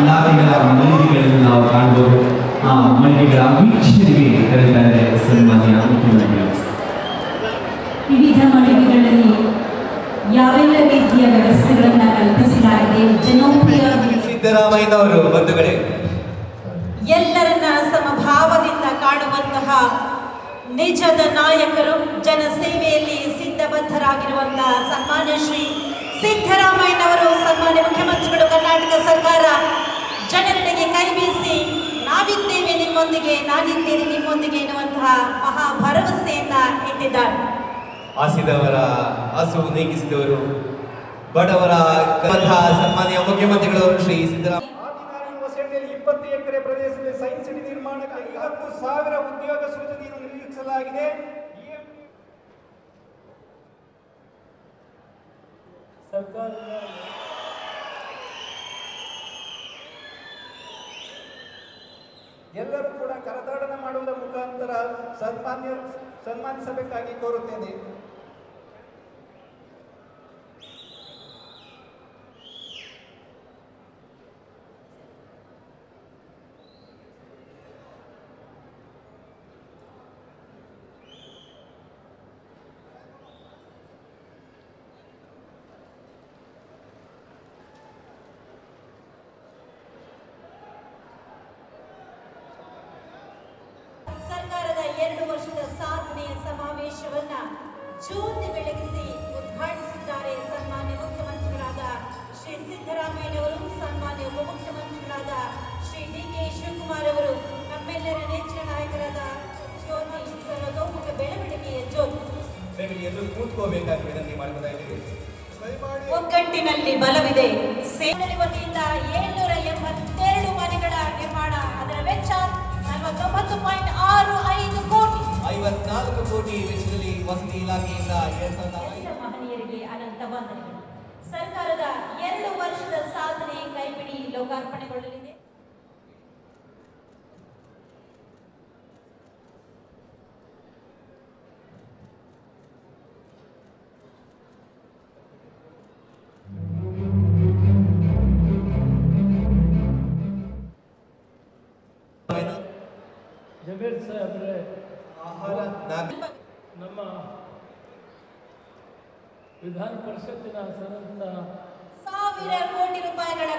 ಇಲಾಖೆಗಳ ಮಳಿಗೆಗಳನ್ನು ನಾವು ಕಾಣಬಹುದು ಆ ಮಳಿಗೆಗಳ ವೀಕ್ಷಣೆಗೆ ಕರೆದಿದ್ದಾರೆ ಸನ್ಮಾನ್ಯ ಮುಖ್ಯಮಂತ್ರಿಗಳು. ವಿವಿಧ ಮಳಿಗೆಗಳಲ್ಲಿ ಯಾವೆಲ್ಲ ರೀತಿಯ ವ್ಯವಸ್ಥೆಗಳನ್ನು ಕಲ್ಪಿಸಲಾಗಿದೆ? ಜನಪ್ರಿಯ ಸಿದ್ದರಾಮಯ್ಯನವರು ಬಂಧುಗಳೇ. ಎಲ್ಲರನ್ನ ಸಮಭಾವದಿಂದ ಕಾಣುವಂತಹ ನಿಜದ ನಾಯಕರು ಜನಸೇವೆಯಲ್ಲಿ ಸಿದ್ಧಬದ್ಧರಾಗಿರುವಂತಹ ಸನ್ಮಾನ್ಯ ಶ್ರೀ ಸಿದ್ದರಾಮಯ್ಯನವರು ಸನ್ಮಾನ್ಯ ಮುಖ್ಯಮಂತ್ರಿಗಳು ಕರ್ನಾಟಕ ಸರ್ಕಾರ ಜನರಿಗೆ ಕೈ ಬೀಸಿ ನಾವಿದ್ದೇವೆ ನಿಮ್ಮೊಂದಿಗೆ ನಾನಿದ್ದೇನೆ ನಿಮ್ಮೊಂದಿಗೆ ಎನ್ನುವಂತಹ ಮಹಾ ಭರವಸೆಯನ್ನ ಇಟ್ಟಿದ್ದಾರೆ. ಹಸಿದವರ ಹಸು ನೀಗಿಸಿದವರು ಬಡವರ ಕಥಾ ಸನ್ಮಾನ್ಯ ಮುಖ್ಯಮಂತ್ರಿಗಳು ಶ್ರೀ ಸಿದ್ದರಾಮಯ್ಯ. ಇಪ್ಪತ್ತು ಎಕರೆ ಪ್ರದೇಶದಲ್ಲಿ ಸೈನ್ಸ್ ಸಿಟಿ ನಿರ್ಮಾಣಕ್ಕೆ ಐವತ್ತು ಸಾವಿರ ಉದ್ಯೋಗ ಸೃಜನೆಯನ್ನು ನಿರೀಕ್ಷಿಸಲಾಗಿದೆ. ಈ ಎಲ್ಲರೂ ಕೂಡ ಕರತಾಡನ ಮಾಡುವುದರ ಮುಖಾಂತರ ಸನ್ಮಾನ್ಯ ಸನ್ಮಾನಿಸಬೇಕಾಗಿ ಕೋರುತ್ತೇನೆ ಸರ್ಕಾರದ ಎರಡು ವರ್ಷದ ಸಾಧನೆಯ ಸಮಾವೇಶವನ್ನ ಜ್ಯೋತಿ ಬೆಳಗಿಸಿ ಉದ್ಘಾಟಿಸಿದ್ದಾರೆ ಸನ್ಮಾನ್ಯ ಮುಖ್ಯಮಂತ್ರಿಗಳಾದ ಶ್ರೀ ಸಿದ್ದರಾಮಯ್ಯನವರು ಸನ್ಮಾನ್ಯ ಉಪಮುಖ್ಯಮಂತ್ರಿಗಳಾದ ಶ್ರೀ ಡಿ ಕೆ ಶಿವಕುಮಾರ್ ಅವರು ನಮ್ಮೆಲ್ಲರ ನೆಚ್ಚಿನ ನಾಯಕರಾದ ಜ್ಯೋತಿ ಸರ್ವತೋಮುಖ ಬೆಳವಣಿಗೆಯ ಜ್ಯೋತಿ. ದಯವಿಟ್ಟು ಎಲ್ಲರೂ ಕೂತ್ಕೋಬೇಕಾಗಿ ವಿನಂತಿ ಮಾಡ್ತಾ ಇದ್ದೀವಿ ದಯಮಾಡಿ ಒಗ್ಗಟ್ಟಿನಲ್ಲಿ ಬಲವಿದೆ. ಸೇನೆ ವತಿಯಿಂದ ಏಳ್ನೂರ ಎಂಬತ್ತೆರಡು ಮನೆಗಳ ನಿರ್ಮಾಣ. ಅದರ ವೆಚ್ಚ ನಲವತ್ತೊಂಬತ್ತು ಪಾಯಿಂಟ್ ಆರು ಐವತ್ನಾಲ್ಕು ಕೋಟಿ ವೆಚ್ಚದಲ್ಲಿ ವಸತಿ ಇಲಾಖೆಯಿಂದ ಎರಡ್ ಸಾವಿರದ ಎಲ್ಲ ಮಹನೀಯರಿಗೆ ಅನಂತ ವಂದನೆಗಳು. ಸರ್ಕಾರದ ಎರಡು ವರ್ಷದ ಸಾಧನೆ ಕೈಪಿಡಿ ಲೋಕಾರ್ಪಣೆಗೊಳ್ಳಲಿದೆ. ಜಬೇರ್ ಸಾಹೇಬ್ರೆ ಆಹಾರ ನಮ್ಮ ವಿಧಾನ ಪರಿಷತ್ತಿನ ಸದಸ್ಯರ ಸಾವಿರ ಕೋಟಿ ರೂಪಾಯಿಗಳ